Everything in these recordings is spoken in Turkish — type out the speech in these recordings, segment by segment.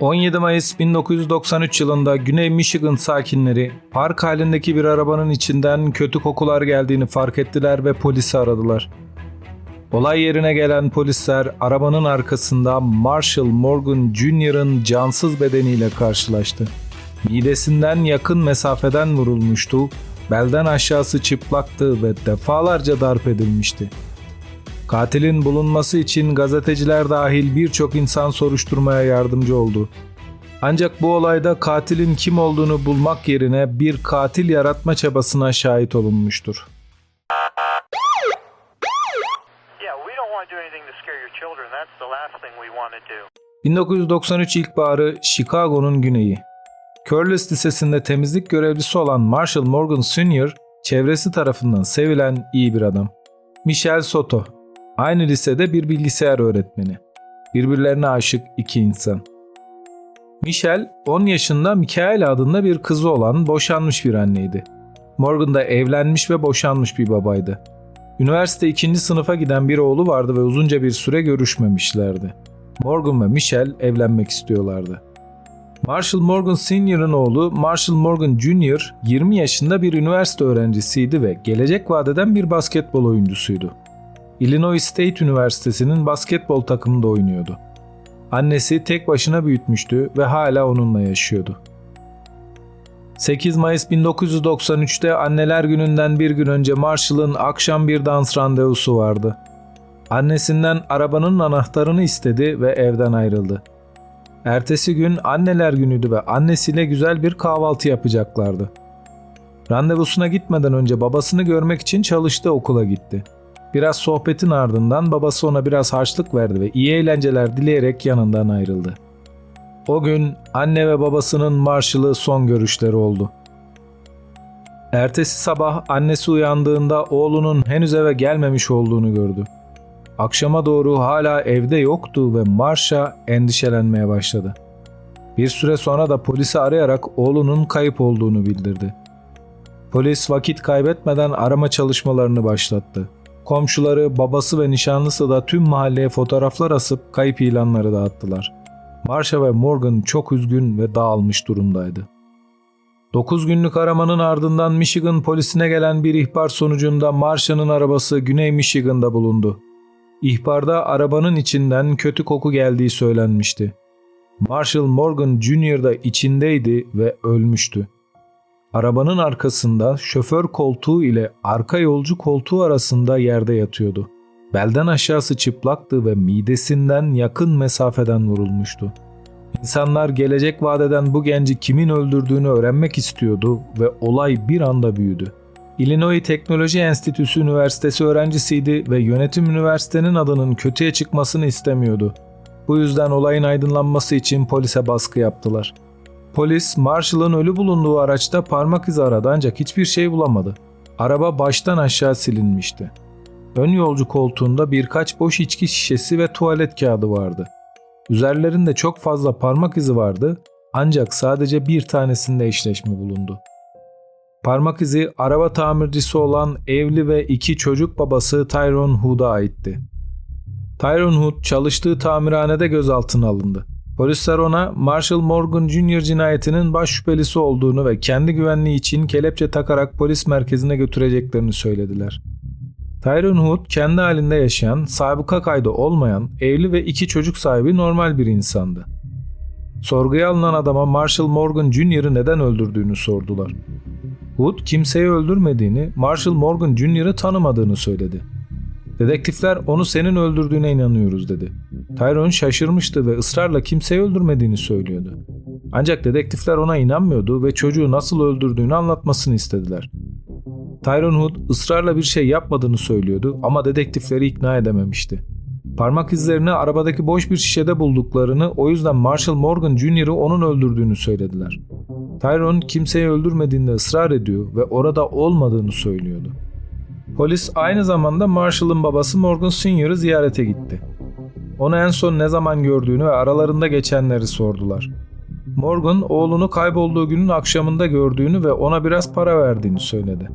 17 Mayıs 1993 yılında Güney Michigan sakinleri park halindeki bir arabanın içinden kötü kokular geldiğini fark ettiler ve polisi aradılar. Olay yerine gelen polisler arabanın arkasında Marshall Morgan Jr.'ın cansız bedeniyle karşılaştı. Midesinden yakın mesafeden vurulmuştu, belden aşağısı çıplaktı ve defalarca darp edilmişti. Katilin bulunması için gazeteciler dahil birçok insan soruşturmaya yardımcı oldu. Ancak bu olayda katilin kim olduğunu bulmak yerine bir katil yaratma çabasına şahit olunmuştur. Yeah, we don't want to do anything to scare your children. That's the last thing we want to do. 1993 ilkbaharı Chicago'nun güneyi. Curtis Lisesi'nde temizlik görevlisi olan Marshall Morgan Sr. çevresi tarafından sevilen iyi bir adam. Michel Soto, aynı lisede bir bilgisayar öğretmeni. Birbirlerine aşık iki insan. Michel, 10 yaşında Michael adında bir kızı olan boşanmış bir anneydi. Morgan da evlenmiş ve boşanmış bir babaydı. Üniversite ikinci sınıfa giden bir oğlu vardı ve uzunca bir süre görüşmemişlerdi. Morgan ve Michelle evlenmek istiyorlardı. Marshall Morgan Sr.'ın oğlu Marshall Morgan Jr. 20 yaşında bir üniversite öğrencisiydi ve gelecek vadeden bir basketbol oyuncusuydu. Illinois State Üniversitesi'nin basketbol takımında oynuyordu. Annesi tek başına büyütmüştü ve hala onunla yaşıyordu. 8 Mayıs 1993'te Anneler Günü'nden bir gün önce Marshall'ın akşam bir dans randevusu vardı. Annesinden arabanın anahtarını istedi ve evden ayrıldı. Ertesi gün anneler günüydü ve annesiyle güzel bir kahvaltı yapacaklardı. Randevusuna gitmeden önce babasını görmek için çalıştığı okula gitti. Biraz sohbetin ardından babası ona biraz harçlık verdi ve iyi eğlenceler dileyerek yanından ayrıldı. O gün anne ve babasının Marshall'ı son görüşleri oldu. Ertesi sabah annesi uyandığında oğlunun henüz eve gelmemiş olduğunu gördü. Akşama doğru hala evde yoktu ve Marsha endişelenmeye başladı. Bir süre sonra da polisi arayarak oğlunun kayıp olduğunu bildirdi. Polis vakit kaybetmeden arama çalışmalarını başlattı. Komşuları, babası ve nişanlısı da tüm mahalleye fotoğraflar asıp kayıp ilanları dağıttılar. Marsha ve Morgan çok üzgün ve dağılmış durumdaydı. 9 günlük aramanın ardından Michigan polisine gelen bir ihbar sonucunda Marsha'nın arabası Güney Michigan'da bulundu. İhbarda arabanın içinden kötü koku geldiği söylenmişti. Marshall Morgan Jr. da içindeydi ve ölmüştü. Arabanın arkasında şoför koltuğu ile arka yolcu koltuğu arasında yerde yatıyordu. Belden aşağısı çıplaktı ve midesinden yakın mesafeden vurulmuştu. İnsanlar gelecek vadeden bu genci kimin öldürdüğünü öğrenmek istiyordu ve olay bir anda büyüdü. Illinois Teknoloji Enstitüsü Üniversitesi öğrencisiydi ve yönetim üniversitenin adının kötüye çıkmasını istemiyordu. Bu yüzden olayın aydınlanması için polise baskı yaptılar. Polis, Marshall'ın ölü bulunduğu araçta parmak izi aradı ancak hiçbir şey bulamadı. Araba baştan aşağı silinmişti. Ön yolcu koltuğunda birkaç boş içki şişesi ve tuvalet kağıdı vardı. Üzerlerinde çok fazla parmak izi vardı ancak sadece bir tanesinde eşleşme bulundu. Parmak izi araba tamircisi olan evli ve iki çocuk babası Tyrone Hood'a aitti. Tyrone Hood çalıştığı tamirhanede gözaltına alındı. Polisler ona Marshall Morgan Jr. cinayetinin baş şüphelisi olduğunu ve kendi güvenliği için kelepçe takarak polis merkezine götüreceklerini söylediler. Tyrone Hood kendi halinde yaşayan, sabıka kaydı olmayan, evli ve iki çocuk sahibi normal bir insandı. Sorguya alınan adama Marshall Morgan Jr.'ı neden öldürdüğünü sordular. Hood kimseyi öldürmediğini, Marshall Morgan Jr.'ı tanımadığını söyledi. Dedektifler onu senin öldürdüğüne inanıyoruz dedi. Tyrone şaşırmıştı ve ısrarla kimseyi öldürmediğini söylüyordu. Ancak dedektifler ona inanmıyordu ve çocuğu nasıl öldürdüğünü anlatmasını istediler. Tyrone Hood ısrarla bir şey yapmadığını söylüyordu ama dedektifleri ikna edememişti. Parmak izlerini arabadaki boş bir şişede bulduklarını o yüzden Marshall Morgan Jr.'ı onun öldürdüğünü söylediler. Tyrone kimseyi öldürmediğinde ısrar ediyor ve orada olmadığını söylüyordu. Polis aynı zamanda Marshall'ın babası Morgan Sr.'ı ziyarete gitti. Onu en son ne zaman gördüğünü ve aralarında geçenleri sordular. Morgan oğlunu kaybolduğu günün akşamında gördüğünü ve ona biraz para verdiğini söyledi.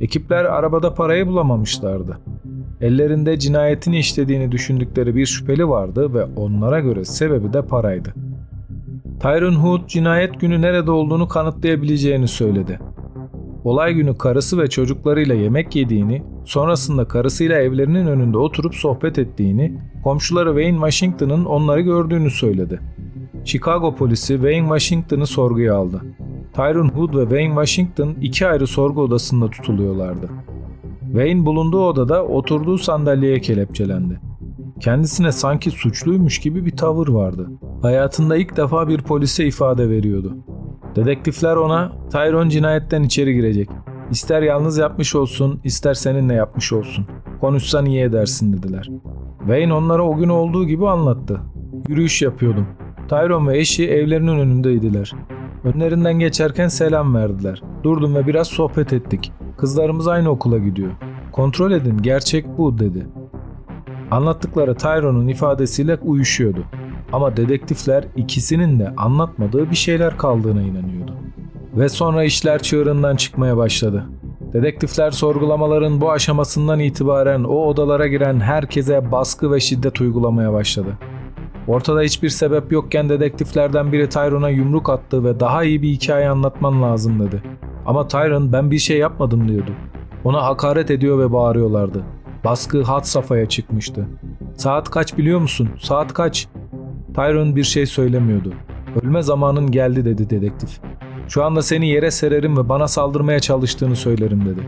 Ekipler arabada parayı bulamamışlardı. Ellerinde cinayetini işlediğini düşündükleri bir şüpheli vardı ve onlara göre sebebi de paraydı. Tyrone Hood cinayet günü nerede olduğunu kanıtlayabileceğini söyledi. Olay günü karısı ve çocuklarıyla yemek yediğini, sonrasında karısıyla evlerinin önünde oturup sohbet ettiğini, komşuları Wayne Washington'ın onları gördüğünü söyledi. Chicago polisi Wayne Washington'ı sorguya aldı. Tyrone Hood ve Wayne Washington iki ayrı sorgu odasında tutuluyorlardı. Wayne bulunduğu odada oturduğu sandalyeye kelepçelendi. Kendisine sanki suçluymuş gibi bir tavır vardı. Hayatında ilk defa bir polise ifade veriyordu. Dedektifler ona Tyrone cinayetten içeri girecek. İster yalnız yapmış olsun, ister seninle yapmış olsun. Konuşsan iyi edersin dediler. Wayne onlara o gün olduğu gibi anlattı. Yürüyüş yapıyordum. Tyrone ve eşi evlerinin önündeydiler. Önlerinden geçerken selam verdiler. Durdum ve biraz sohbet ettik. Kızlarımız aynı okula gidiyor. Kontrol edin, gerçek bu dedi. Anlattıkları Tyrone'un ifadesiyle uyuşuyordu. Ama dedektifler ikisinin de anlatmadığı bir şeyler kaldığına inanıyordu. Ve sonra işler çığırından çıkmaya başladı. Dedektifler sorgulamaların bu aşamasından itibaren o odalara giren herkese baskı ve şiddet uygulamaya başladı. Ortada hiçbir sebep yokken dedektiflerden biri Tyrone'a yumruk attı ve daha iyi bir hikaye anlatman lazım dedi. Ama Tyrone ben bir şey yapmadım diyordu. Ona hakaret ediyor ve bağırıyorlardı. Baskı had safhaya çıkmıştı. Saat kaç biliyor musun? Saat kaç? Tyrone bir şey söylemiyordu. Ölme zamanın geldi dedi dedektif. Şu anda seni yere sererim ve bana saldırmaya çalıştığını söylerim dedi.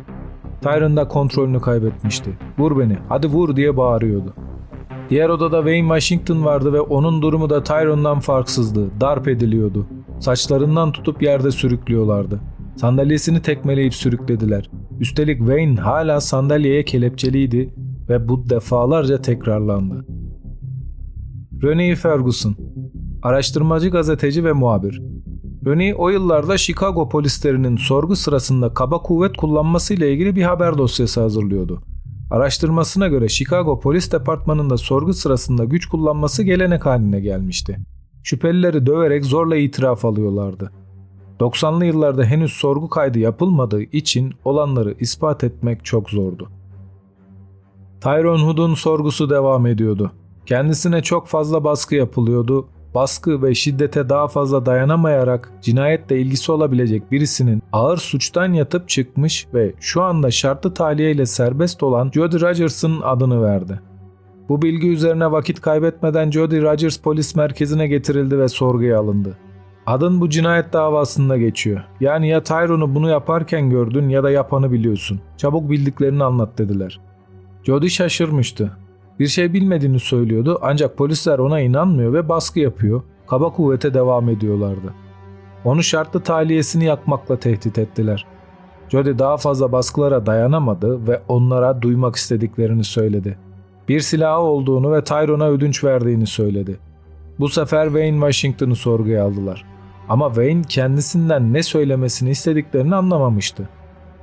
Tyrone da kontrolünü kaybetmişti. Vur beni, hadi vur diye bağırıyordu. Diğer odada Wayne Washington vardı ve onun durumu da Tyrone'dan farksızdı. Darp ediliyordu. Saçlarından tutup yerde sürüklüyorlardı. Sandalyesini tekmeleyip sürüklediler. Üstelik Wayne hala sandalyeye kelepçeliydi ve bu defalarca tekrarlandı. Rene Ferguson Araştırmacı gazeteci ve muhabir. Rene o yıllarda Chicago polislerinin sorgu sırasında kaba kuvvet kullanmasıyla ilgili bir haber dosyası hazırlıyordu. Araştırmasına göre Chicago Polis Departmanı'nda sorgu sırasında güç kullanması gelenek haline gelmişti. Şüphelileri döverek zorla itiraf alıyorlardı. 90'lı yıllarda henüz sorgu kaydı yapılmadığı için olanları ispat etmek çok zordu. Tyrone Hood'un sorgusu devam ediyordu. Kendisine çok fazla baskı yapılıyordu. Baskı ve şiddete daha fazla dayanamayarak cinayetle ilgisi olabilecek birisinin ağır suçtan yatıp çıkmış ve şu anda şartlı tahliye ile serbest olan Jody Rogers'ın adını verdi. Bu bilgi üzerine vakit kaybetmeden Jody Rogers polis merkezine getirildi ve sorguya alındı. Adın bu cinayet davasında geçiyor. Yani ya Tyrone'u bunu yaparken gördün ya da yapanı biliyorsun. Çabuk bildiklerini anlat dediler. Jody şaşırmıştı. Bir şey bilmediğini söylüyordu ancak polisler ona inanmıyor ve baskı yapıyor. Kaba kuvvete devam ediyorlardı. Onu şartlı tahliyesini yakmakla tehdit ettiler. Jody daha fazla baskılara dayanamadı ve onlara duymak istediklerini söyledi. Bir silahı olduğunu ve Tyrone'a ödünç verdiğini söyledi. Bu sefer Wayne Washington'ı sorguya aldılar. Ama Wayne kendisinden ne söylemesini istediklerini anlamamıştı.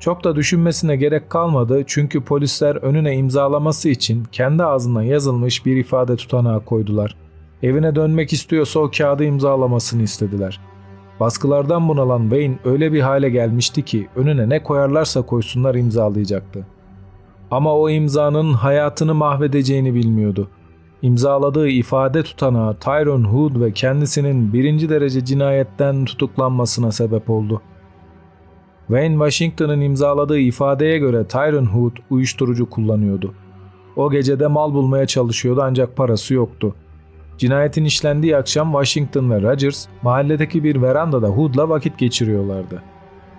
Çok da düşünmesine gerek kalmadı çünkü polisler önüne imzalaması için kendi ağzından yazılmış bir ifade tutanağı koydular. Evine dönmek istiyorsa o kağıdı imzalamasını istediler. Baskılardan bunalan Wayne öyle bir hale gelmişti ki önüne ne koyarlarsa koysunlar imzalayacaktı. Ama o imzanın hayatını mahvedeceğini bilmiyordu. İmzaladığı ifade tutanağı Tyrone Hood ve kendisinin birinci derece cinayetten tutuklanmasına sebep oldu. Wayne Washington'ın imzaladığı ifadeye göre Tyrone Hood uyuşturucu kullanıyordu. O gecede mal bulmaya çalışıyordu ancak parası yoktu. Cinayetin işlendiği akşam Washington ve Rogers mahalledeki bir verandada Hood'la vakit geçiriyorlardı.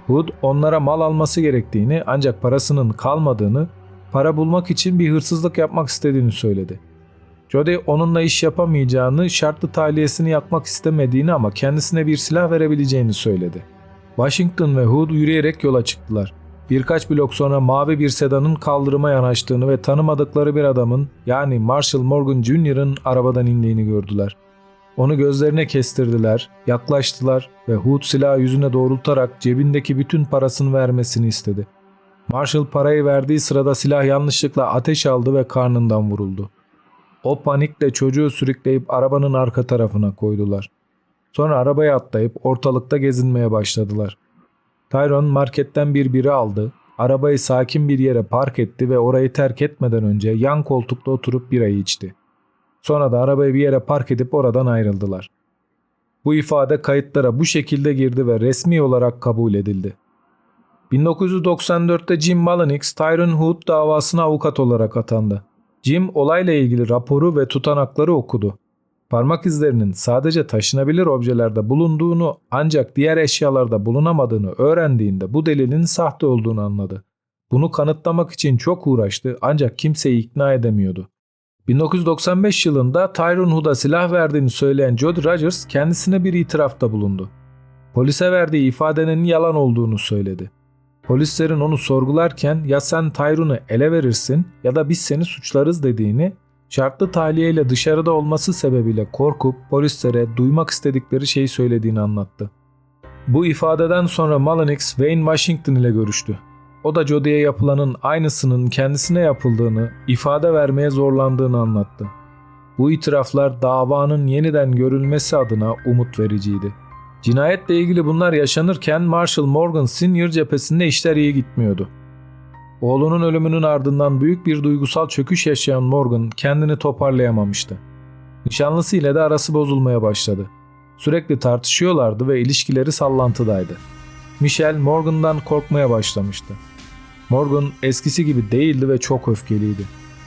Hood onlara mal alması gerektiğini ancak parasının kalmadığını, para bulmak için bir hırsızlık yapmak istediğini söyledi. Jody onunla iş yapamayacağını, şartlı tahliyesini yakmak istemediğini ama kendisine bir silah verebileceğini söyledi. Washington ve Hood yürüyerek yola çıktılar. Birkaç blok sonra mavi bir sedanın kaldırıma yanaştığını ve tanımadıkları bir adamın yani Marshall Morgan Jr.'ın arabadan indiğini gördüler. Onu gözlerine kestirdiler, yaklaştılar ve Hood silahı yüzüne doğrultarak cebindeki bütün parasını vermesini istedi. Marshall parayı verdiği sırada silah yanlışlıkla ateş aldı ve karnından vuruldu. O panikle çocuğu sürükleyip arabanın arka tarafına koydular. Sonra arabaya atlayıp ortalıkta gezinmeye başladılar. Tyrone marketten bir biri aldı, arabayı sakin bir yere park etti ve orayı terk etmeden önce yan koltukta oturup birayı içti. Sonra da arabayı bir yere park edip oradan ayrıldılar. Bu ifade kayıtlara bu şekilde girdi ve resmi olarak kabul edildi. 1994'te Jim Mullenix, Tyron Hood davasına avukat olarak atandı. Jim olayla ilgili raporu ve tutanakları okudu. Parmak izlerinin sadece taşınabilir objelerde bulunduğunu ancak diğer eşyalarda bulunamadığını öğrendiğinde bu delilin sahte olduğunu anladı. Bunu kanıtlamak için çok uğraştı ancak kimseyi ikna edemiyordu. 1995 yılında Tyrone Hood'a silah verdiğini söyleyen Jody Rogers kendisine bir itirafta bulundu. Polise verdiği ifadenin yalan olduğunu söyledi. Polislerin onu sorgularken ya sen Tyrone'u ele verirsin ya da biz seni suçlarız dediğini, şartlı tahliyeyle dışarıda olması sebebiyle korkup polislere duymak istedikleri şeyi söylediğini anlattı. Bu ifadeden sonra Mullenix Wayne Washington ile görüştü. O da Jody'ye yapılanın aynısının kendisine yapıldığını, ifade vermeye zorlandığını anlattı. Bu itiraflar davanın yeniden görülmesi adına umut vericiydi. Cinayetle ilgili bunlar yaşanırken Marshall Morgan Sr. cephesinde işler iyi gitmiyordu. Oğlunun ölümünün ardından büyük bir duygusal çöküş yaşayan Morgan kendini toparlayamamıştı. Nişanlısı ile de arası bozulmaya başladı. Sürekli tartışıyorlardı ve ilişkileri sallantıdaydı. Michelle Morgan'dan korkmaya başlamıştı. Morgan eskisi gibi değildi ve çok öfkeliydi.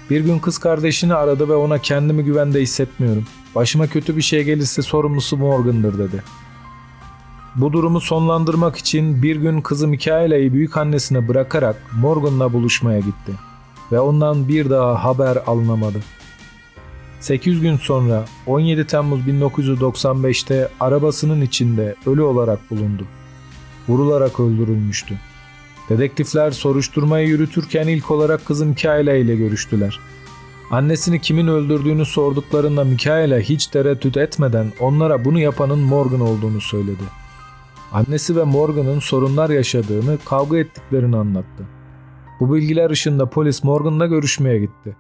Bir gün kız kardeşini aradı ve ona kendimi güvende hissetmiyorum. Başıma kötü bir şey gelirse sorumlusu Morgan'dır dedi. Bu durumu sonlandırmak için bir gün kızı Mikaela'yı büyük annesine bırakarak Morgan'la buluşmaya gitti. Ve ondan bir daha haber alınamadı. 800 gün sonra 17 Temmuz 1995'te arabasının içinde ölü olarak bulundu. Vurularak öldürülmüştü. Dedektifler soruşturmayı yürütürken ilk olarak kızı Mikaela ile görüştüler. Annesini kimin öldürdüğünü sorduklarında Mikaela hiç tereddüt etmeden onlara bunu yapanın Morgan olduğunu söyledi. Annesi ve Morgan'ın sorunlar yaşadığını, kavga ettiklerini anlattı. Bu bilgiler ışığında polis Morgan'la görüşmeye gitti.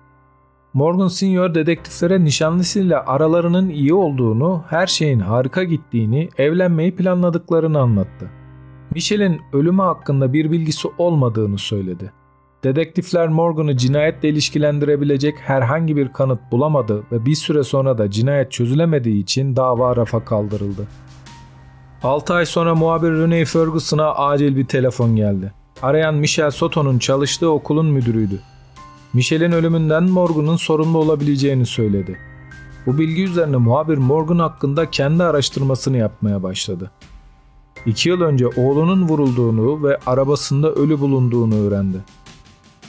Morgan Senior dedektiflere nişanlısıyla aralarının iyi olduğunu, her şeyin harika gittiğini, evlenmeyi planladıklarını anlattı. Michelle'in ölümü hakkında bir bilgisi olmadığını söyledi. Dedektifler Morgan'ı cinayetle ilişkilendirebilecek herhangi bir kanıt bulamadı ve bir süre sonra da cinayet çözülemediği için dava rafa kaldırıldı. 6 ay sonra muhabir Renee Ferguson'a acil bir telefon geldi. Arayan Michel Soto'nun çalıştığı okulun müdürüydü. Michel'in ölümünden Morgan'ın sorumlu olabileceğini söyledi. Bu bilgi üzerine muhabir Morgan hakkında kendi araştırmasını yapmaya başladı. İki yıl önce oğlunun vurulduğunu ve arabasında ölü bulunduğunu öğrendi.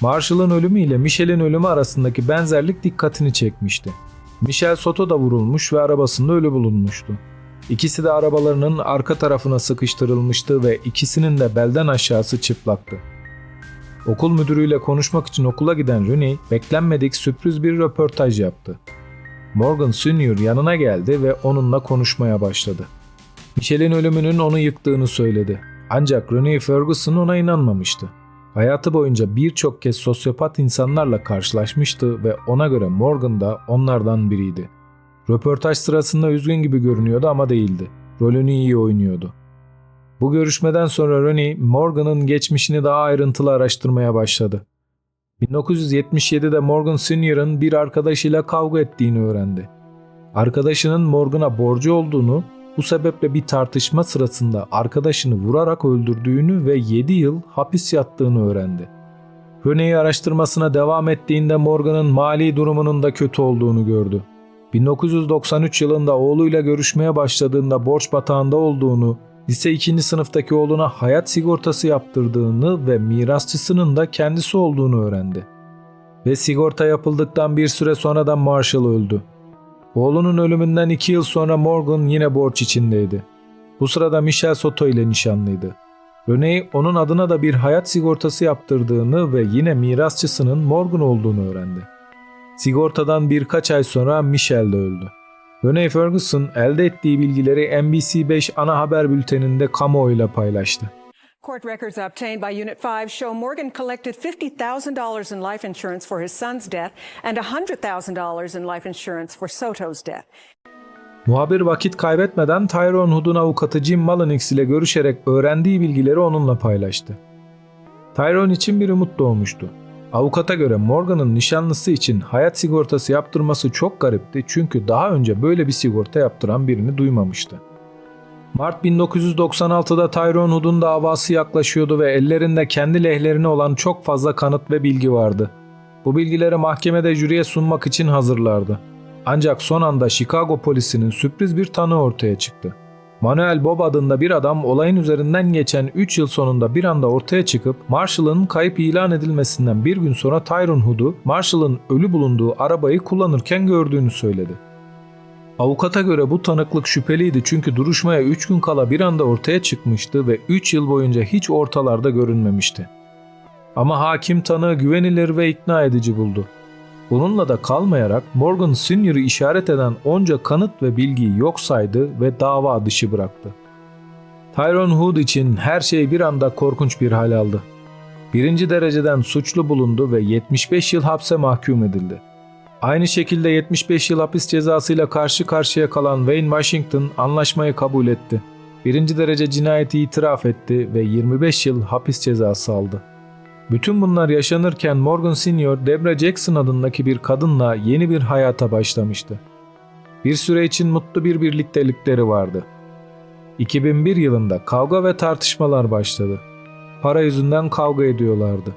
Marshall'ın ölümü ile Michel'in ölümü arasındaki benzerlik dikkatini çekmişti. Michel Soto da vurulmuş ve arabasında ölü bulunmuştu. İkisi de arabalarının arka tarafına sıkıştırılmıştı ve ikisinin de belden aşağısı çıplaktı. Okul müdürüyle konuşmak için okula giden Rooney beklenmedik sürpriz bir röportaj yaptı. Morgan Senior yanına geldi ve onunla konuşmaya başladı. Michel'in ölümünün onu yıktığını söyledi. Ancak Renee Ferguson ona inanmamıştı. Hayatı boyunca birçok kez sosyopat insanlarla karşılaşmıştı ve ona göre Morgan da onlardan biriydi. Röportaj sırasında üzgün gibi görünüyordu ama değildi. Rolünü iyi oynuyordu. Bu görüşmeden sonra Ronnie, Morgan'ın geçmişini daha ayrıntılı araştırmaya başladı. 1977'de Morgan Senior'ın bir arkadaşıyla kavga ettiğini öğrendi. Arkadaşının Morgan'a borcu olduğunu, bu sebeple bir tartışma sırasında arkadaşını vurarak öldürdüğünü ve 7 yıl hapis yattığını öğrendi. Ronnie araştırmasına devam ettiğinde Morgan'ın mali durumunun da kötü olduğunu gördü. 1993 yılında oğluyla görüşmeye başladığında borç batağında olduğunu, lise 2. sınıftaki oğluna hayat sigortası yaptırdığını ve mirasçısının da kendisi olduğunu öğrendi. Ve sigorta yapıldıktan bir süre sonra da Marshall öldü. Oğlunun ölümünden 2 yıl sonra Morgan yine borç içindeydi. Bu sırada Michel Soto ile nişanlıydı. Renee onun adına da bir hayat sigortası yaptırdığını ve yine mirasçısının Morgan olduğunu öğrendi. Sigortadan birkaç ay sonra Michelle de öldü. Renee Ferguson elde ettiği bilgileri NBC5 ana haber bülteninde kamuoyuyla paylaştı. Court records obtained by Unit 5 show Morgan collected $50,000 in life insurance for his son's death and $100,000 in life insurance for Soto's death. Muhabir vakit kaybetmeden Tyrone Hood'un avukatı Jim Mullenix ile görüşerek öğrendiği bilgileri onunla paylaştı. Tyrone için bir umut doğmuştu. Avukata göre Morgan'ın nişanlısı için hayat sigortası yaptırması çok garipti çünkü daha önce böyle bir sigorta yaptıran birini duymamıştı. Mart 1996'da Tyrone Hood'un davası yaklaşıyordu ve ellerinde kendi lehlerine olan çok fazla kanıt ve bilgi vardı. Bu bilgileri mahkemede jüriye sunmak için hazırlardı. Ancak son anda Chicago polisinin sürpriz bir tanığı ortaya çıktı. Manuel Bob adında bir adam olayın üzerinden geçen 3 yıl sonunda bir anda ortaya çıkıp Marshall'ın kayıp ilan edilmesinden bir gün sonra Tyrone Hood'u Marshall'ın ölü bulunduğu arabayı kullanırken gördüğünü söyledi. Avukata göre bu tanıklık şüpheliydi çünkü duruşmaya 3 gün kala bir anda ortaya çıkmıştı ve 3 yıl boyunca hiç ortalarda görünmemişti. Ama hakim tanığı güvenilir ve ikna edici buldu. Bununla da kalmayarak Morgan Senior'ı işaret eden onca kanıt ve bilgiyi yok saydı ve dava dışı bıraktı. Tyrone Hood için her şey bir anda korkunç bir hal aldı. Birinci dereceden suçlu bulundu ve 75 yıl hapse mahkum edildi. Aynı şekilde 75 yıl hapis cezasıyla karşı karşıya kalan Wayne Washington anlaşmayı kabul etti. Birinci derece cinayeti itiraf etti ve 25 yıl hapis cezası aldı. Bütün bunlar yaşanırken Morgan Senior, Debra Jackson adındaki bir kadınla yeni bir hayata başlamıştı. Bir süre için mutlu bir birliktelikleri vardı. 2001 yılında kavga ve tartışmalar başladı. Para yüzünden kavga ediyorlardı.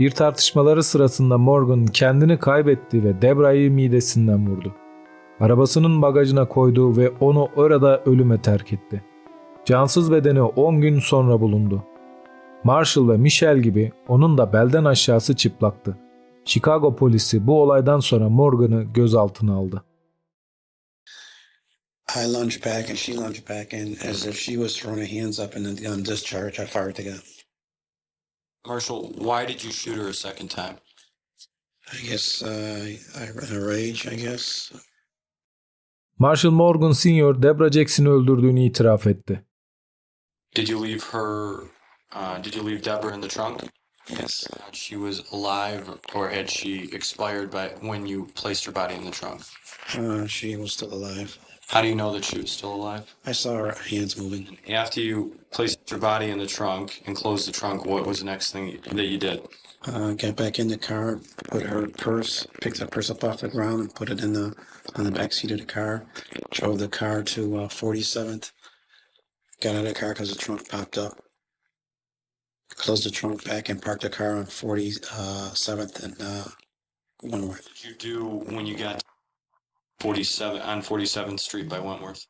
Bir tartışmaları sırasında Morgan kendini kaybetti ve Debra'yı midesinden vurdu. Arabasının bagajına koydu ve onu orada ölüme terk etti. Cansız bedeni 10 gün sonra bulundu. Marshall ve Michelle gibi onun da belden aşağısı çıplaktı. Chicago polisi bu olaydan sonra Morgan'ı gözaltına aldı. I lunged back and she lunged back, and as if she was throwing her hands up in the gun discharge, I fired the gun. Marshall, why did you shoot her a second time? I guess uh, I in a rage. I guess Marshall Morgan Sr. Debra Jackson'ı öldürdüğünü itiraf etti. Did you leave her? Uh, did you leave Deborah in the trunk? yes. Uh, She was alive, or had she expired by when you placed her body in the trunk? Uh, she was still alive. How do you know that she was still alive? I saw her hands moving. After you placed her body in the trunk and closed the trunk, what was the next thing that you did? Uh, got back in the car, put her purse, picked her purse up off the ground, and put it in the on the back seat of the car. Drove the car to uh, 47th. Got out of the car because the trunk popped up. Closed the trunk back and parked the car on 47th and uh, Wentworth. What did you do when you got 47 on 47th Street by Wentworth?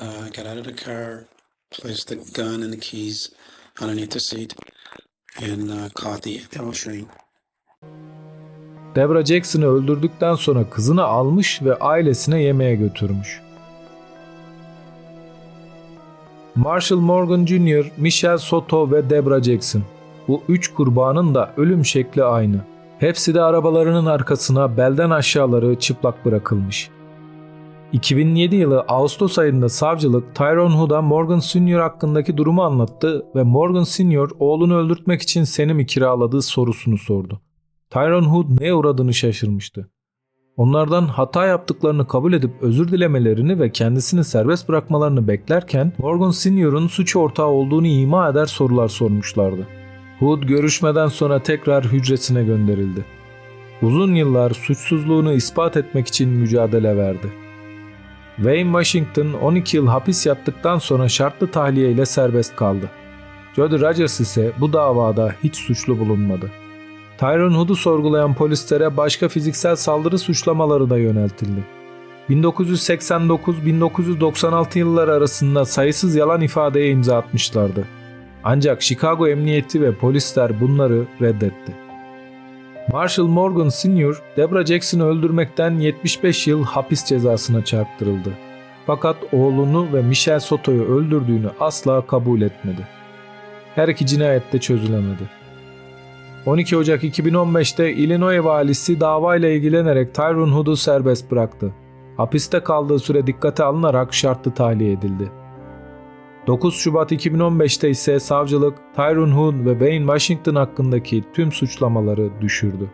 Uh, got out of the car, placed the gun and the keys underneath the seat, and uh, caught the L train. Debra Jackson'ı öldürdükten sonra kızını almış ve ailesine yemeğe götürmüş. Marshall Morgan Jr., Michelle Soto ve Debra Jackson. Bu üç kurbanın da ölüm şekli aynı. Hepsi de arabalarının arkasına belden aşağıları çıplak bırakılmış. 2007 yılı Ağustos ayında savcılık Tyrone Hood'a Morgan Sr. hakkındaki durumu anlattı ve Morgan Sr. oğlunu öldürtmek için seni mi kiraladığı sorusunu sordu. Tyrone Hood neye uğradığını şaşırmıştı. Onlardan hata yaptıklarını kabul edip özür dilemelerini ve kendisini serbest bırakmalarını beklerken Morgan Senior'un suç ortağı olduğunu ima eder sorular sormuşlardı. Hood görüşmeden sonra tekrar hücresine gönderildi. Uzun yıllar suçsuzluğunu ispat etmek için mücadele verdi. Wayne Washington 12 yıl hapis yattıktan sonra şartlı tahliye ile serbest kaldı. Jody Rogers ise bu davada hiç suçlu bulunmadı. Tyrone Hood'u sorgulayan polislere başka fiziksel saldırı suçlamaları da yöneltildi. 1989-1996 yılları arasında sayısız yalan ifadeye imza atmışlardı. Ancak Chicago Emniyeti ve polisler bunları reddetti. Marshall Morgan Sr. Debra Jackson'ı öldürmekten 75 yıl hapis cezasına çarptırıldı. Fakat oğlunu ve Michelle Soto'yu öldürdüğünü asla kabul etmedi. Her iki cinayet de çözülemedi. 12 Ocak 2015'te Illinois valisi davayla ilgilenerek Tyrone Hood'u serbest bıraktı. Hapiste kaldığı süre dikkate alınarak şartlı tahliye edildi. 9 Şubat 2015'te ise savcılık Tyrone Hood ve Wayne Washington hakkındaki tüm suçlamaları düşürdü.